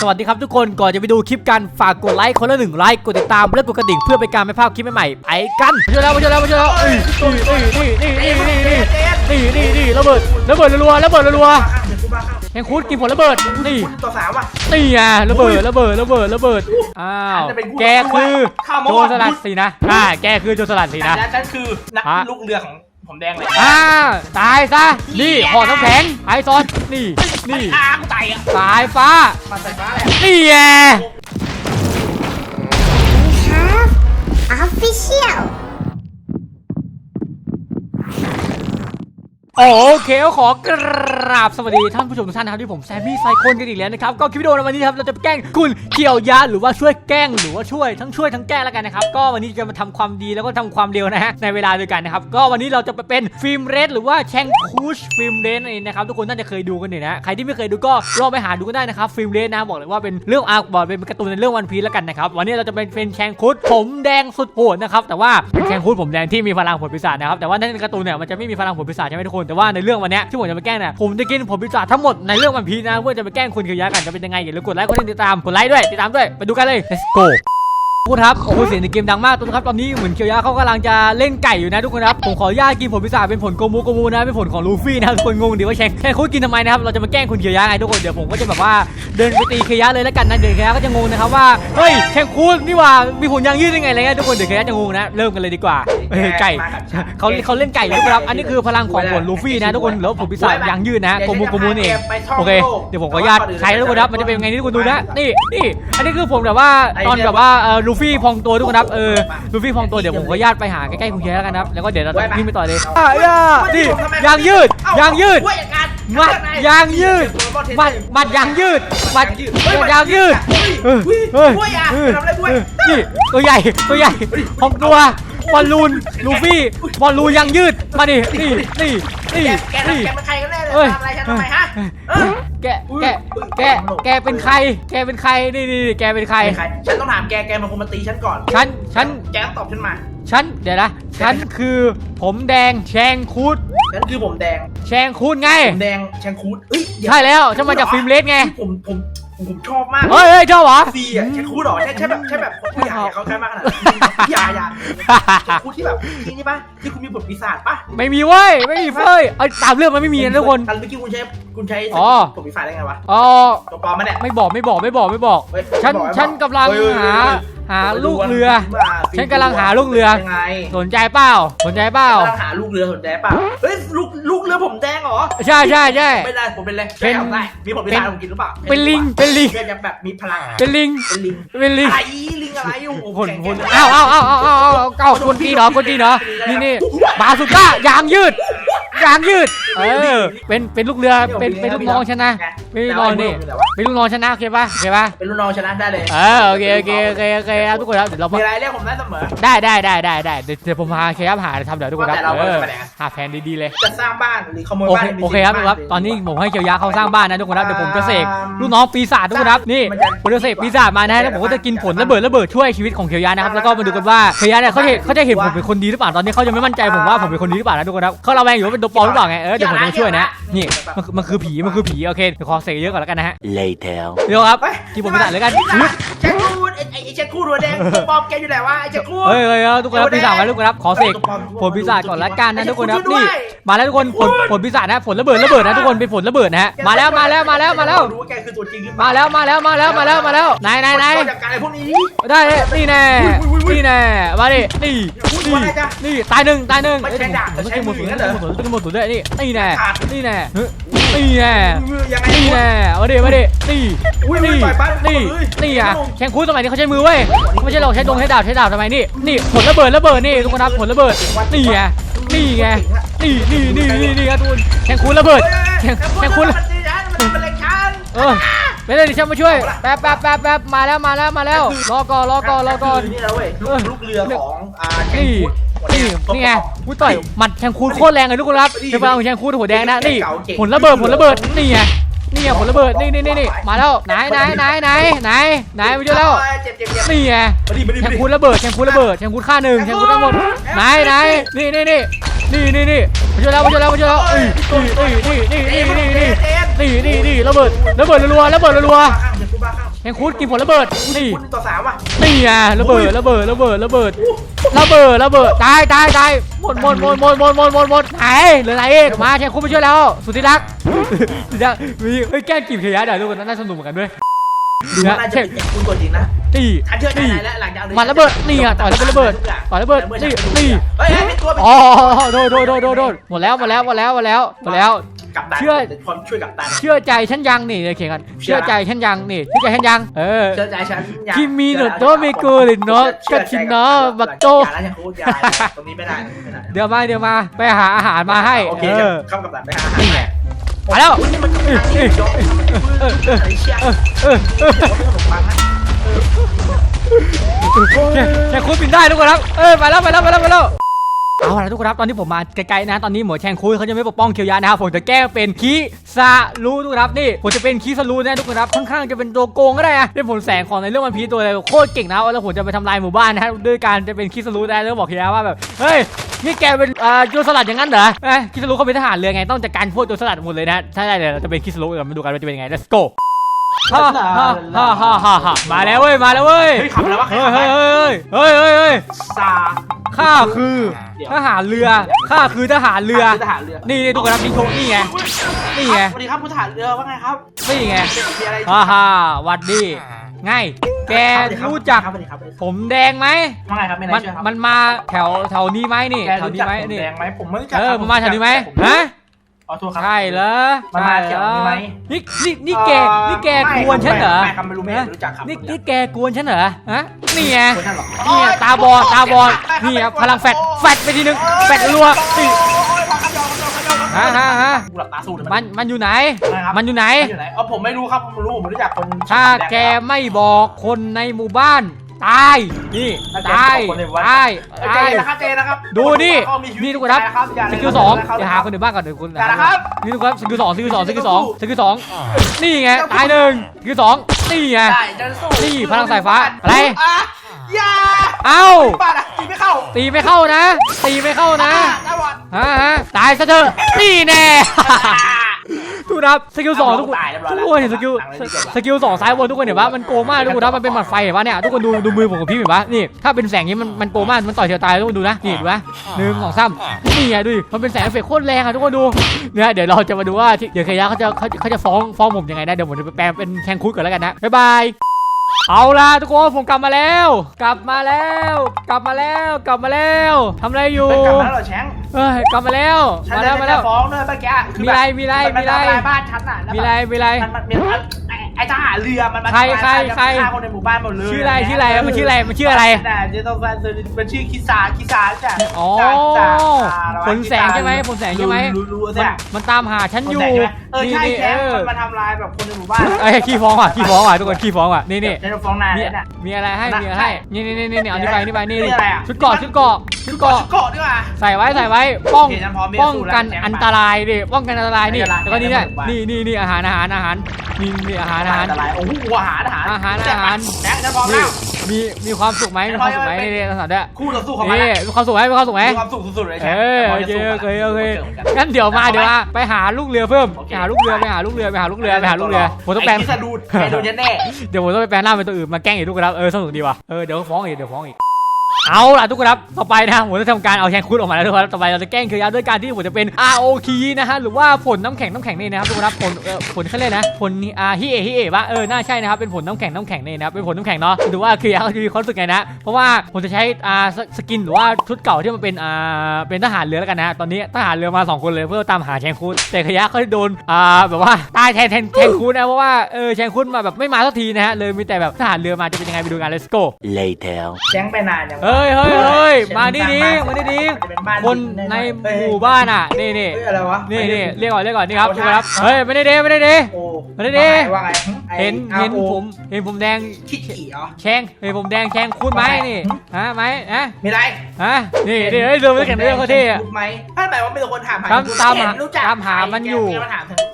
สวัสดีครับทุกคนก่อนจะไปดูคลิปกันฝากกดไลค์คนละหนึ่งไลค์กดติดตามและกดกระดิ่งเพื่อเป็นการไม่พลาดคลิปใหม่ๆไปกันมาเจอแล้วมาเจอแล้วมาเจอแล้วเอ้ยนี่นี่นี่นี่นี่นี่นี่นี่ระเบิดระเบิดรัวๆระเบิดรัวข้างเดี๋ยวกูบ้าข้างๆแฮงคูดกินผลระเบิดนี่ต่อสามว่ะนี่ไงระเบิดระเบิดระเบิดระเบิดอ้าวแกคือโจรสลัดสินะอ่าแกคือโจรสลัดสินะ และฉันคือนักฮะ ลูกเรือของ ผมแดงเลยอ่าตายซะ นี่ห่อน้ำแข็งไอซอน นี่ นี่อ้ากูตายอะสายฟ้า มาใส่ฟ้าแหละนี่ไง We have official. โอเคก็ขอกราบสวัสดีท่านผู้ชมทุกท่านนะครับที่ผมแซมมี่ไซคอนกันอีกแล้วนะครับก็คลิปวิดีโอในวันนี้ครับเราจะไปแกล้งคุณเขียวยาหรือว่าช่วยแกล้งหรือว่าช่วยทั้งช่วยทั้งแกล้งแล้วกันนะครับก็วันนี้จะมาทำความดีแล้วก็ทำความเร็วนะฮะในเวลาเดียวกันนะครับก็วันนี้เราจะไปเป็นฟิล์มเรดหรือว่าแชงคูชฟิล์มเรดนั่นเองนะครับทุกคนน่าจะเคยดูกันอยู่นะใครที่ไม่เคยดูก็ลองไปหาดูกันได้นะครับฟิล์มเรดนะบอกเลยว่าเป็นเรื่องอาร์บอกเป็นการ์ตูนในเรื่องวันพีแล้วกันนะครับวันนี้เราจะเป็นเป็นแชงคูชผมแดงสุดโหดนะครับแต่ว่าเป็นแชงคูชผมแดงที่มีพลังผลปีศาจนะครับแต่ว่าในการ์ตูนเนี่ยมันจะไม่มีพลังผลปีศาจใช่ไหมทุกคนแต่ว่าในเรื่องวันนี้ที่ผมจะไปแกล้งเนี่ยผมจะกินผมพิจาจทั้งหมดในเรื่องวันพีนะเพื่อจะไปแกล้งคุณคือยวยากันจะเป็นยังไงอย่าลืมกดไลค์กดติดตามกดไลค์ด้วยติดตามด้วยไปดูกันเลย let's go ทุกครับโอ้โหเสียงในเกมดังมากทุกคนครับตอนนี้เหมือนเคียวยาเขากำลังจะเล่นไก่อยู่นะทุกคนครับผมขออนุญาตกินผลพิศาเป็นผลโกมูโกมูนะเป็นผลของลูฟี่นะทุกคนงงดีว่าแชงแชงคุดกินทำไมนะครับเราจะมาแกล้งคุณเคียวยาไงทุกคนเดี๋ยวผมก็จะแบบว่าเดินไปตีเคียวยาเลยแล้วกันนะเดี๋ยวเคียวยาก็จะงงนะครับว่าเฮ้ยแชงคุดนี่ว่ามีผลยางยืดยังไงอะไรเงี้ยทุกคนเดี๋ยวเคียวยาจะงงนะเริ่มกันเลยดีกว่าเฮ้ยไก่เขาเขาเล่นไก่อยู่ครับอันนี้คือพลังของผลลูฟี่นะทุกคนแล้วผลพิศายางยืดนะโกมูโกมูเองโอเคเดี๋ยวผมขออนุญาตใช้ทุกคนครับมันจะเป็นยังไงนี่ทุกคนดูนะนี่นี่อันนี้คือผมแบบว่าตอนแบบว่าเออลูฟี่พองตัวทุกคนครับเออลูฟี่พองตัวเดี๋ยวผมขออนุญาตไปหาใกล้ๆคุณเคียแล้วกันครับแล้วก็เดี๋ยวเราจะวิ่งไปต่อเลยอะย่านี่ยางยืดยางยืดมัดยางยืดมัดมัดยางยืดมัดยางยืดเออเฮ้ยบ้วยอะเออทำอะไรบ้วยนี่ตัวใหญ่ตัวใหญ่พองตัวบอลลูนลูฟี่บอลลูนยางยืดมาดินี่นี่นี่แกแกนี่แกเป็นใครกันแน่เลยเอ้ยทำอะไรฉันทำไมฮะเออ แกแกแกแกเป็นใคร แกเป็นใครนี่นี่นี่แกเป็นใครใคร ฉันต้องถามแกแกเป็นคนมาตีฉันก่อน ฉันฉันแกตอบฉันมา ฉันเดี๋ยวนะฉันคือผมแดงแชงคูดฉันคือผมแดง แชงคูดไงผมแดงแชงคูดเอ้ยเดี๋ยวใช่แล้วฉันมาจากฟิล์มเลสไงผมผม ผมชอบมากเฮ้ยเฮ้ยชอบเหรอ ซีอะแชงคูดหรอใช่ใช่แบบใช่แบบผู้ใหญ่เขาใกล้มากขนาดนั้นอย่าอย่าแชงคูดที่แบบที่นี่ปะที่คุณมีบทปีศาจปะไม่มีเว้ย ไม่มีเฟ้ยเอ้ยตามเรื่องมันไม่มีนะทุกคน อันเมื่อกี้คุณใช้คุณใช้อ๋อบทปีศาจได้ไงวะอ๋อตัวปลอมมาเนี่ยไม่บอกไม่บอกไม่บอกไม่บอกเฮ้ยฉันบอกให้ฉันบอกกำลังเฮ้ยหาเฮ้ย หาลูกเรือมาฉันกำลังหาลูกเรือ ยังไงสนใจเปล่าสนใจเปล่ากำลังหาลูกเรือสนใจเปล่าเฮ้ยลูกลูกเรือผมแดงเหรอใช่ใช่ใช่ไม่ได้ผมเป็นเลยเป็นไม่ได้มีผมปีศาจผมกินหรือเปล่าเป็นลิงเป็นลิงเรียกแบบมีพลังเป็นลิงเป็นลิงเป็นลิงอะไรลิงอะไรอยู่ผลแข็งผลแข็งอ้าวอ้าวอ้าวอ้าวอ้าวอ้าวเก้าคนดีเหรอคนดีเหรอนี่นี่บาสุก้ายางยืด ยางยืด เออ เป็นเป็นลูกเรือเป็นเป็นลูกน้องฉันนะเป็นลูกน้องนี่เป็นลูกน้องฉันนะโอเคปะโอเคปะเป็นลูกน้องชนะได้เลยเออโอเคโอเคโอเคโอเคครับทุกคนครับเดี๋ยวเรามีอะไรเรียกผมได้เสมอได้ได้ได้ได้ได้เดี๋ยวเดี๋ยวผมหาเคครับหาทำเดี๋ยวทุกคนครับว่าแต่เราเออจะไปไหนกันหาแผนดีๆเลยจะสร้างบ้านหรือขโมยโอบ้านเคให้มีโอเคครับสิทธิ์ครับมากตอนนี้ผมให้เกียวยาเขาสร้างบ้านนะทุกคนครับเดี๋ยวผมจะเสกอ่าลูกน้องปีศาจทุกคนครับนี่มันจะผมจะเสกปีศาจมานะแล้วผมก็จะกินผลระเบิดระเบิดช่วยชีวิตของเกียวยานะครับแล้วก็มาดูกันว่าเกียวยาเนี่ยเขาเห็นเขาจะเห็นผมเป็นคนดีหรือเปล่าตอนนี้เขายังไม่มั่นใจผมว่าผมเป็นคนดีหรือเปล่านะทุกคนครับเขาระแวงอยู่ว่าเป็นตัวปลอมหรือเปล่าไงเออเดี๋ยวผมจะมาช่วยนะนี่มันมันคือผีมันคือผีโอเคเดี๋ยวขอเสกเยอะก่อนแล้วกันนะฮะ Later. เดี๋ยวครับเฮ้ยกินผลปีศาจเลยกันแจ็คคูดไอ้ไอ้ไอ้แจ็คคูดหัวแดงตัวปลอมแกอยู่ไหนวะไอ้แจ็คคูด เฮ้ยเฮ้ยครับทุกคนครับปีศาจมาทุกคนครับขอเสกผลปีศาจก่อนละกันนะทุกคนครับนี่มาแล้วทุกคนผลผลปีศาจนะผลระเบิดระเบิดนะทุกคนเป็นผลระเบิดนะฮะมาแล้วมาแล้วมาแล้วมาแล้วรู้ว่าแกคือตัวจริงหรือเปมาล่าแล้วมาแล้วมาแล้วมาแล้วมาแล้วไหนไหนไหนจัดการไอ้พวกนี้ดิได้เลยนี่แน่นี่แน่มาดินี่อุ้ยนี่ว่าไงจ๊ะนี่ตายหนึ่งตายหนึ่งไม่ใช่ดาบผมต้องแต่ใช้กินหมดมืสุอดนั่เลยนเหรอต้องกินหมดสุดเลยนี่นี่แน่ขาดนี่แน่นี่แน่มือยังไงนี่แน่มาดิมาดินี่อุ้ยนี่ปล่อยบ้านนี่หมดเลยนี่อะแข่งคูสมัยนี้เขาใช้มือเว้ยไม่ใช่หรอกใช้ดงใช้ดาบใช้ดาบทำไมนี่นี่ผลระเบิดระเบิดนี่ทุกคนครับผลระเบิดนี่ไงนี่ไง นี่นี่นี่นี่นี่ครับทุกคนแข่งคูระเบิดแข่งแข่งคูมันตีฉันมันเป็นเล็กฉันเออไม่ได้ดิฉันมาช่วยแป๊บแป๊บแป๊บแป๊บมาแล้วมาแล้วมาแล้วรอก่อนรอก่อนรอก่อนนี่แล้วเว้ยลูกลูกเรือของอ่าแกงนี่คูดนี่นี่ไงผู้ต่อยหมัดแทงคูดโคตรแรงเลยทุกคนครับเป็นพลังของแทงคูดหัวแดงนะนี่ผลระเบิดผลระเบิดนี่ไงนี่ไงผลระเบิดนี่นี่นี่นี่มาแล้วไหนไหนไหนไหนไหนไหนมาเจอแล้วเจ็บเจ็บเจ็บนี่ไงมาดิมาดิแทมางดิคูดระเบิดแทงคูดระเบิดแทงคูดฆ่าหนึ่งแทงคูดทั้งหมดไหนไหนนี่นี่นี่ นี่นี่นี่มาเจอแล้วมาเจอแล้วมาเจอแล้วนี่นี่นี่นี่นี่นี่นี่นี่นี่นี่ระเบิดระเบิดรัวๆระเบิดรัวข้างเดี๋ยวกูบ้าข้างแทงคูดกินผลระเบิดนี่คุณต่อสามว่ะนี่ไงระเบิดระเบิดระเบิดระเบิดระเบิดระเบิดตายตายตายหมดหมดหมดหมดหมดหมดหมดหมดไหนเหลือไหนเอกมาแทงคูดมาช่วยแล้ว สุดที่รักสุดที่รักมีเฮ้ยแกล้งกีบเขียะเดี๋ยวทุกคนน่าสนุกเหมือนกันด้วย ดูว่าน่าจะเป็นคุณตัวจริงนะนี่ฉันเชื่อใจนี่นายแล้วหลังจากมันระเบิดนี่อะต่อยแล้วเป็นระเบิดต่อยระเบิดนี่นี่เฮ้ยเป็นตัวเป็นอ๋อโดนโดนโดนโดนโดนหมดแล้วหมดแล้วหมดแล้วหมดแล้วหมดแล้วกับตันเชื่อคนช่วยกับตันเชื่อใจฉันยังนี่เลยเขียนกัน เชื่เชื่ออใจฉันยังนี่เชื่อใจฉันยังเออเชื่อใจฉันอย่าคิมิโนโตะเมโกะหรือเนาะกะทิเนาะบักโตอย่าแล้วอย่าพูดอย่าตรงนี้ไม่ได้ตรงนี้ไม่ได้เดี๋ยวมาเดี๋ยวมาไปหาอาหารมาให้โอเคเออเข้ากับตันไปหาอาหารนี่ไง มาแล้วแค่โคตรบินได้ทุกคนครับ เออไปแล้วไปแล้วไปแล้วไปแล้ว เอาละทุกคนครับตอนนี้ผมมาไกลๆนะตอนนี้หมอแชงคุยเขาจะไม่ปกป้องเคียวยานะครับผมจะแก้เป็นคีซารูทุกคนครับนี่ผมจะเป็นคีซารูนะทุกคนครับค่อนข้างจะเป็นตัวโกงก็ได้นะเป็นผลแสงของในเรื่องวันพีชตัวอะไรโคตรเก่งนะแล้วผมจะไปทำลายหมู่บ้านนะฮะด้วยการจะเป็นคีซารูได้แล้วบอกเคียวยาว่าแบบเฮ้ยนี่แกเป็นอ่าโจรสลัดอย่างนั้นเหรอเอ้ยคีซารูเขาเป็นทหารเรือไงต้องจัดการพวกโจรสลัดหมดเลยนะถ้าได้เดี๋ยวเราจะเป็นคีซารูกันมาดูกันว่าจะเป็นยังไง let's go ฮ่าฮ่าฮ่าฮ่าฮ่าฮ่ามาแล้วเว้ยมาแล้วเว้ยเฮ้ยขับแล้ววะเฮ้ยเฮ้ยเฮ้ยเฮ้ยเฮ้ยเฮ้ยซา ข้าคือทหารเรือ ข้าคือทหารเรือ ทหารเรือนี่นี่ทุกคนครับนี่โชว์นี่ไง นี่ไง สวัสดีครับผู้ทหารเรือว่าไงครับนี่ไงมีอะไรฮ่าฮ่าหวัดดีไง แกรู้จักสวัสดีครับผมแดงไหมว่าไงครับมีอะไรมันช่วยครับมันมาแถวแถวนี้ไหมนี่แกแถวรู้นี้จักไหมผมนี่ แดงไหมผมไม่รู้จักเออครับมันมาแถวนี้ไหมผฮะข อโทษครับใช่เหรอมันมาแถวนี้ไหมนี่นี่นี่แกนี่แกกวนฉันเหรอไม่ครับไม่รู้ไม่รู้จักครับนี่นี่แกกวนฉันเหรอฮะนี่ไงกวนฉันเหรอนี่ไงตาบอดตาบอดนี่ไงพลังแฟดแฟดไปทีนึงแฟดรัวนี่ฮะฮะฮะกูหลับตาสู้เลยมันมันอยู่ไหนนะครับมันอยู่ไหน มันอยู่ไหนอ๋อผมไม่รู้ครับผมรู้ผมไม่รู้จักคนถ้าแกไม่บอกคนในหมู่บ้าน ตายนี่ตายตายเจตายนะครับเจนะครับดูนี่เขามีชีวิตนี่ทุกคนครับนะครับอย่าสเลยกิลสองนะครับอย่าหาคนอื่นบ้างก่อนเดี๋ยวคุณอย่านะครับนี่ทุกคนครับสกิลสองสกิลสองสกิลสองสกิลสองนี่ไงตายหนึ่งสกิลสองนี่ไงได้จะสู้นี่พลังสายฟ้าอะไรอะอย่าเอ้าบาดอะตีไม่เข้าตีไม่เข้านะ ตีไม่เข้านะจังหวะฮะฮะตายซะเถอะนี่แน่ ทุกคนครับสกิลสองทุกคนตายเรียบร้อยทุกคนเห็นสกิลสกิลสองซ้ายบนทุกคนเห็นปะมันโกงมากทุกคนนะมันเป็นหมัดไฟเห็นปะเนี่ยทุกคนดูดูมือผมกับพี่เห็นปะนี่ถ้าเป็นแสงนี้มันมันโกงมากมันต่อยเทียวตายทุกคนดูนะนี่ดูนะหนึ่งสองสามนี่ไงดูดิมันเป็นแสงเอฟเฟกต์โคตรแรงอะทุกคนดูเนี่ยเดี๋ยวเราจะมาดูว่าที่เดี๋ยวเคยะเขาจะเขาเขาจะฟ้องฟ้องผมยังไงนะเดี๋ยวผมจะไปแปลงเป็นแทงคุกก่อนแล้วกันนะบ๊ายบาย เอาล่ะทุกคนผมกลับมาแล้ว กลับมาแล้ว กลับมาแล้วกลับมาแล้วทำอะไรอยู่เป็นกลับมาแล้วเหรอแชงเอ้ยกลับมาแล้วฉันมาจะแล้วมาจะแล้วฟ้องด้วยเมื่อกี้คือมีแบบอะไรมีอะไรนมีอะไรทำลายบ้านฉันอะแล้วมีแบบอะไรมีอะไร มันมันมีไอ้ไอ้ทหารเรือมันมาใครทำลายใครบ้านใครฆ่าคนในหมู่บ้านหมดเลยชื่ออะไรชื่ออะไรมันชื่ออะไรมันชื่ออะไรแต่จะต้องการเป็นชื่อคิสาคิสาจ้ะอ๋อจ้ะจ้ะอ่าระวัผลแสงใช่ไหมผลแสงใช่ไหมรู้รู้รู้มันใช่มันตามหาฉันผอลยู่แสงใช่ไหมเออนี่ใช่นี่แชเองอมันมาทำลายแบบคนในหมู่บ้านไอ้ยขี้ฟ้องว่ะขี้ฟ้องว่ะทุกคนขี้ฟ้องว่ะนี่นี่จะฟ้องนายมีแล้วเนี่ยมีอะไรให้นะมีอะไรให้นี่นี่นี่นี่เอานี่ไปนี่ไปนี่นี่อะไรอะชุดเกาะชุดเกาะชุด เกาะเกาะดีกว่า ใส่ไว้ใส่ไว้ป้องโอเคฉันพร้อมที่จะป้องสู้แล้วกันแจ้งมาอันตรายดิป้องกันอันตรายนี่อันตรายแล้วก็นี่เนี่ยอันตราย นี่นี่นี่อาหารอาหารอาหารนี่นี่อาหารอาหาร อันตรายโอ้โหอาหารอาหารอาหารอาหาร แจ็คจะพร้อมนี่แล้ว มีมีความสุขไหมมีความสุขไหมนี่นี่สอนด้วยคู่ต่อสู้ของมันนี่มีความสุขไหมมีความสุขไหมมีความสุขสุดๆเลยแชเอมป์อโอแต่เคพโอเคจะโอเคสู้กันงั้นเดี๋ยวมาเดี๋ยวมาไปหาลูกเรือเพิ่มโอเคไปหาลูกเรือไปหาลูกเรือไปหาลูกเรือไปหาลูกเรือผมต้องแปลง ไอ้คิสดูดไอ้ดูดแน่ เดี๋ยวผมต้องไปแปลงร่างเป็นตัวอื่นมาแกล้งอีกทุกคนครับเออสนุกดีว่ะเออเดี๋ยวฟ้องอีกเดี๋ยวฟ้องอีก เอาล่ะทุกคนครับ ต่อไปนะผมจะทำการเอาแทงคุดออกมาแล้วทุกคนครับต่อไปเราจะแกล้งเคียร์ด้วยการที่ผมจะเป็น ROK นะฮะหรือว่าผลน้ำแข็งน้ำแข็งนี่นะครับทุกคนครับผลเออผลเขาเรียกนะผลอาฮิเอฮิเอะปะเออน่าใช่นะครับเป็นผลน้ำแข็งน้ำแข็งนี่นะครับเป็นผลน้ำแข็งเนาะดูว่าเคียร์เขาจะมีความรู้สึกไงนะเพราะว่าผมจะใช้อ่าสกินหรือว่าชุดเก่าที่มันเป็นอ่าเป็นทหารเรือแล้วกันนะตอนนี้ทหารเรือมาสองคนเลยเพื่อตามหาแชงคุดแต่เคียร์เขาโดนอ่าแบบว่าตายแทนแทนแชงคุดนะเพราะว่าเออแชงคุดมาแบบไม่มาสักทีนะฮะเลยมีแต่แบบทหารเรือมาจะเป็นยังไงไปดูกัน let's go Later. แจ้งไปนานยังฮ้ยเฮ้ยเฮ้ยมานี่ดิเมานี่ดิจะเป็นบ้านคนในหมู่บ้านอะ นี่นี่เฮ้ยอะไรวะ นี่นี่เรียกก่อนเรียกก่อนนี่ครับดูครับ เฮ้ยไม่ได้เด้ไม่ได้เด้โอ้มาดิดิว่าไงไอ้เห็นอาเห็นโอผมเห็นผมแดงขี้ขี่เหรอแชงเห็นผมแดงแชงคูดไหมนี่ ฮะไหมฮะมีไรฮะนี่นี่เฮ้ยเดินไปแข่งเรื่องเขาเท่อะพูดไหมถ้าหมายว่าเป็นคนถามหาตามตามหาเห็นรู้จักตามหามันอยู่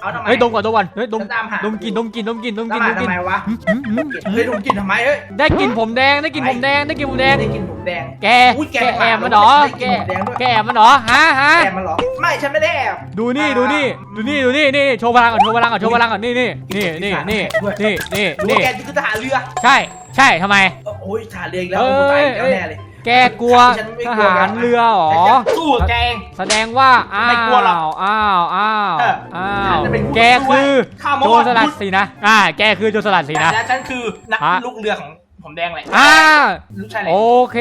แกมาถามถึงเเขาทำไมเฮ้ยดมก่อนดมก่อนเฮ้ยดมฉันตามหาดมกลินดมกลินดมกลินดมกตาลิมนหาดมกลิทำนไมวะหืมหืมหืมเฮ้ยดมกลินทำไมเฮ้ย ได้กลินผมแดงได้กลินผมแดงได้กลินผมแดง ได้กินผมแดง แกอุ๊ยแกแกเป็นหมาแอบมันเหรอได้แกกินผมแดงด้วย แกแอบมันเหรอฮะฮะแอบมันเหรอ ไม่ฉันไม่ได้แอบ ดูนี่ดูนี่ดูนี่ดูนี่นี่โชว์พลังก่อนโชว์พลังก่อนโชว์พลังก่อนนี่นี่นี่นี่นี่นี่นี่หรือนี่ว่าแกคือทหารเรือ ใช่ใช่ทำไม โอ้ยทหารเรืออีกแล้วกูตายอีกแล้วแน่เลย แกกลัวทหารเรือเหรอสู้กับแกเอง แสดงว่า อ้าไม่กลัวหรอกว อ้าว อ้าว เอออ้าวจะเป็นผู้แกคือข้ามโจเมื่อรวานสลัดสินะ อ่า แกคือโจรสลัดสินะ และฉันคือนักฮะ ลูกเรือของผมแดงแหละอ่า ลูกชายแหละโอเค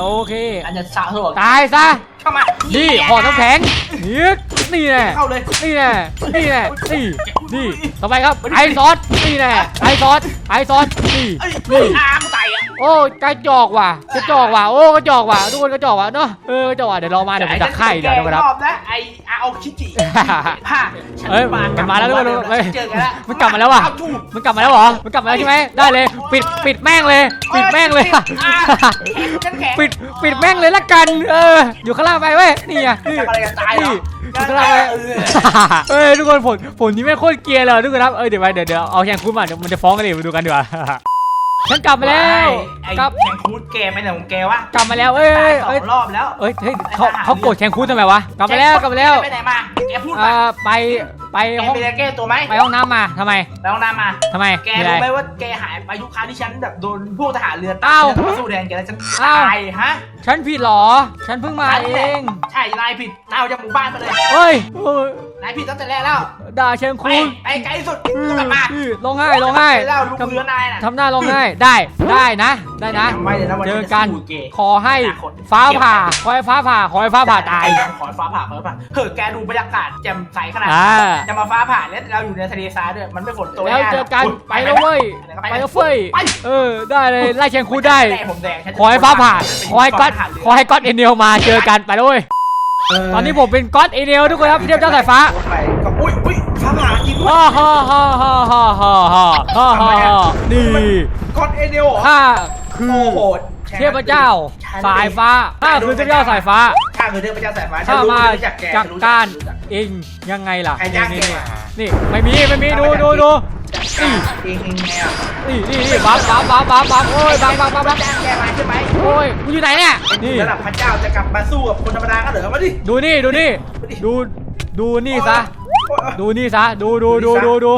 โอเค อันจะสาวโซ่ตายซะ เข้ามานี่ห่อน้ำแข็งนี่ นี่แน่เข้าเลย นี่แน่นี่แน่นี่นี่ต่อไปครับไอซอสนี่แน่ไอซอสไอซอสนี่เอ้ยนี่อากูตายอะโอ้กระจอกว่ะกระจอกว่ะโอ้กระจอกว่ะทุกคนกระจอกว่ะเนาะเออกระจอกว่ะเดี๋ยวรอมาเดี๋ยวผมจะไข่เดี๋ยวนะครับรอบแล้วไออาโอคิจิผ้าฉันเอ้ยมามันมาแล้วทุกคนเฮ้ยเจอกันแล้วมันกลับมาแล้วว่ะเอถูกมันกลับมาแล้วเหรอมันกลับมาแล้วใช่ไหมได้เลย ปิดปิดแม่งเลย ปิดแม่งเลยอะฉันแข็งปิดปิดแม่งเลยละกัน เอออยู่ข้างล่างไปเว้ยนี่ไงนี่ทำอะไรกันตายเหรอนี่อยู่ข้างล่างไปเอ้ยทุกคนผลผลนี้ไม่งโคตรเกลียร์เลยทุกคนครับเอ้ยเดี๋ยวไปเดี๋ยวเดี๋ยวเอาแข่งคุณมาเดี๋ยวมันจะฟ้องกันเดิมาดูกันดีกว่าฉันกลับมาแล้วไอ้กลับแข่งคูดแกไม่ไหนของแกวะกลับมาแล้วเอ้ยตายสอเอ้ยงรอบแล้วเอ้ยเฮ้ยเขาเขาโกรธแข่งคุณทำไมวะกลับมาแล้วกลับมาแล้ว ไปไหนมาแกพูดเอ่อไป ไปแกห้องมีอะไรแก้ตัวไหมไปห้องน้ำมาทำไมไปห้องน้ำมาทำไมแกมีอะไรรู้ไหมว่าแกหายไปทุกครั้งที่ฉันแบบโดนพวกทหารเรืออ้าวฉันมาสู้แทนแกแล้วฉันอ้าวตายฮะฉันผิดเหรอ ฉันเพิ่งมาเอง ใช่นายผิดนายเอาจากหมู่บ้านมาเลยเฮ้ยเฮ้ย นายผิดตั้งแต่แรกแล้วด่าเชิงไปคุณไปไกลสุดแล้วกลับมาอืมร้องไห้ร้องไห้ไปแล้วลูกเรือนายน่ะทำหน้าร้องไห้ได้ได้นะ ได้นะจำไว้เลยนะวันเจนี้อจะกันสู้เกย์ขอให้อนาคตฟ้าผ่าขอให้ฟ้าผ่าขอให้ฟ้าผ่าตายขอฟ้าผ่าฟ้าผ่าเฮ้ยแกดูบรรยากาศแจ่มใสขนาดอ่าจะมาฟ้าผ่าแล้วเราอยู่ในทะเลทรายด้วยมันไม่ฝนตกแล้วง่ายๆเจอกันหรไปแล้วเว้ยไปไปแล้วเฟ้ยไปเออได้เลยไล่เชียงคูดได้แม่ผมแดงฉันจะขอให้ฟ้าผ่าเป็นขอให้ก๊อตทหารเรือขอให้ก๊อตเอเนลมาเจอกันไปแล้วเว้ย ตอนนี้ผมเป็นก๊อตเอเนลทุกคนครับเทียบเจ้าสายฟ้าไปก็อุ้ยอุ้ยฟ้าผ่าจริงด้วยฮ่าฮ่าฮ่าฮ่าฮ่าฮ่าฮ่าฮ่าฮ่าฮ่านี่ก้อนเอเนลเหรอข้าคืโอ้อโหเทพเจ้าสายฟ้าข้าคือเทพเจ้าสายฟ้าข้าคือเทพเจ้าสายฟ้าถ้ามาฉันรู้จักแกจากฉันการรู้จักเองยังไงล่ะใครจ้างนี่แกนี่มานี่ไม่มีไม่มีดูดูดู นี่เองเองไงอะนี่นี่นี่บัฟบัฟบัฟบัฟบัฟโอ้ยบัฟบัฟบัฟบัฟจ้าแกมาใช่ไหมโอ้ยกูอยู่ไหนเนี่ยนี่ระดับพระเจ้าจะกลับมาสู้กับคนธรรมดาก็เหรอมาดิดูนี่ดูนี่ดูดูนี่ซะดูนี่ซะดูดูดูดูดู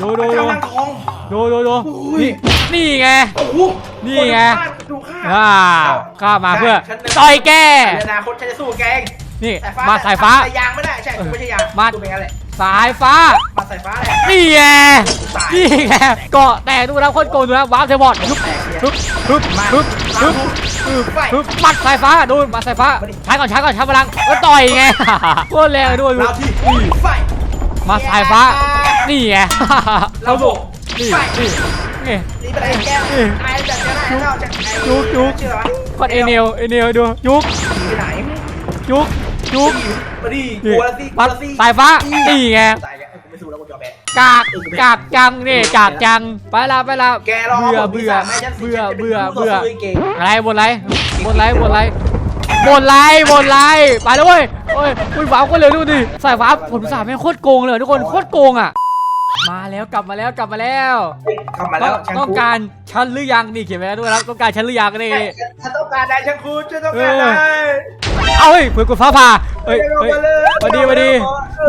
ดูดูดูทองดูดูดูนี่นี่ไงนี่ไงดูข้าอ่าข้ามาเพื่อต่อยแกนอนาคตฉันจะสู้แกงนี่มาสายฟ้า ยางไม่ได้ใช่ไม่ใช่ยางมากูเป็นอะไร สายฟ้า มาสายฟ้าแหละนี่ไงตายนี่ไงเกาะแต่ดูแล้วโคตรโกงดูนะวาร์ปเทบอดฮึบฮึบฮึบฮึบฮึบฮึบฮึบมัดสายฟ้าดูมัดสายฟ้าใช้ก่อนใช้ก่อนใช้พลังก็ต่อยไงโคตรแรงด้วยดูเราที่ไฟมาสายฟ้า นี่ไงเราบุกนี่ไฟนี่นี่นี่เป็นไอ้แก้วนี่ตายจากจะได้เราจากไอ้จุ๊กจุ๊กชื่ออะไรวะกดเอเนลเอเนลดูยุกไปไหนยุก ยุกมาดิกนี่ลัวแล้วสิกลัมัวดแล้วสิสายฟ้านี่ไงตายแล้วกูไม่สู้แล้วกูยอมแพ้กากกากจังนี่กากจังไปละไปละแกรอเบื่อผมเบื่อไม่ฉันเบื่อฉันจะป็นเบื่อผู้เบื่อต่สู้ไก่งอะไรบนไรบนไรบนไรบนไรบนไรไปแล้วเว้ยโอ้ยคุณฟ้าก็เร็วดูดิสายฟ้าผมสาแม่งโคตรโกงเลยทุกคนโคตรโกงอะ มาแล้วกลับมาแล้วกลับมาแล้วเข้ามาต้แล้อวงต้องการชั้นหรือยังนี่เขียนไว้แล้วด้วยครับต้องการชั้นหรือยังนี่ฉันต้องการได้ฉันคุณฉันต้องการได้เอาเฮ้ยเผื่อกดฟ้าผ่าเฮ้ยเฮ้ยมาดีมาดี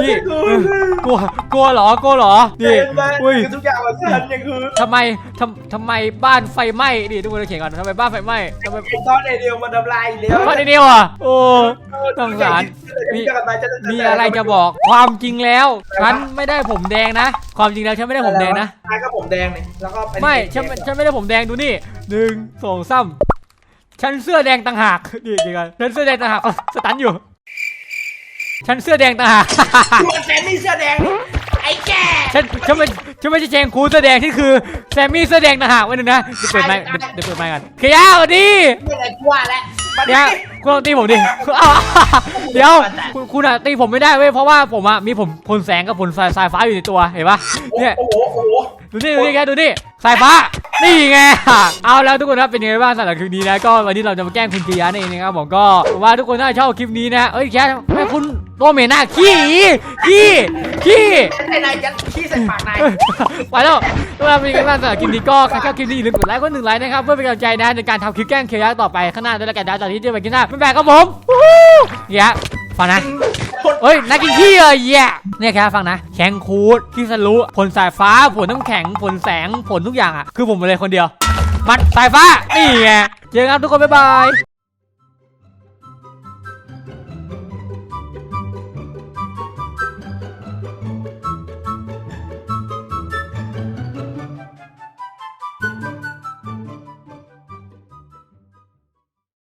นี่เออกลัวกลัวเหรอกลัวเหรอนี่อุ้ยคือทุกอย่างของฉันยังคือทำไมทำทำไมบ้านไฟไหม้นี่ทุกคนเขียนก่อนทำไมบ้านไฟไหม้ทำไมไอ้ก้อนไอเดียวมันทำลายอีกแล้วบ้านไอเดียวอะโอ้สงสารมีมีอะไรจะบอกความจริงแล้วฉันไม่ได้ผมแดงนะความจริงแล้วฉันไม่ได้ผมแดงนะใช่ก็ผมแดงนี่แล้วก็เป็นไม่ฉันฉันไม่ได้ผมแดงดูนี่หนึ่งสองสามฉันเสื้อแดงต่างหากนี่จริงกันฉันเสื้อแดงต่างหากสตันอยู่ ฉันเสื้อแดงต่างหากมันแซมมี่เสื้อแดงนี่ ไอ้แกฉันฉันไม่ฉันไม่ใช่แจงคูเสื้อแดงที่คือแซมมี่เสื้อแดงต่างหากไว้หนึ่งนะเดี๋ยวเปิดไมค์เดี๋ยวเดี๋ยวเปิดไมค์กันเคียร์สวัสดีไม่ได้กลัวแล้วมาดิเนี่ยคุณลองตีผมดิอ้าวเดี๋ยวคุณคุณอะตีผมไม่ได้เว้ยเพราะว่าผมอะมีผมพลแสงกับผลสายสายฟ้าอยู่ในตัวเห็นปะเนี่ย โอ้โหโอ้โหดูนี่ดูนี่แกดูนี่สายฟ้า นี่ไง เอาแล้วทุกคนครับเป็นยังไงบ้างสำหรับคลิปนี้นะก็วันนี้เราจะมาแกล้งคุณเกียร์นั่นเองนะครับผมก็หวังว่าทุกคนน่าจะชอบคลิปนี้นะเอ้ยแค่ไม่ คุณโดเมนหน้าขี้ขี้ขขี้ไอ้นายยัดขี้ใส่ปากนายไปแล้วเวลาเป็นกันบ้างสำหรับคลิปนี้ก็ใครชอบคลิปนี้อย่าลืมกดไลค์กดหนึ่งไลค์นะครับ เพื่อเป็นกำลังใจนะในการทำคลิปแกล้งเคียร์ต่อไปข้างหน้าด้วยละกันนะตอนที่เจอกันคลิปหน้าบ๊ายบายครับผมวู้ฮู้เนี่ยฟังนะคนเอ้ยนักกินขี้เลยแย่เนี่ยครับฟังนะแข็งคูดขี้สลุผลสายฟ้าผลน้ำแข็งผลแสงผลทุกอย่างอะคือผมเลยคนเดียว มัดสายฟ้านี่ไงเจอกันครับทุกคนบ๊ายบาย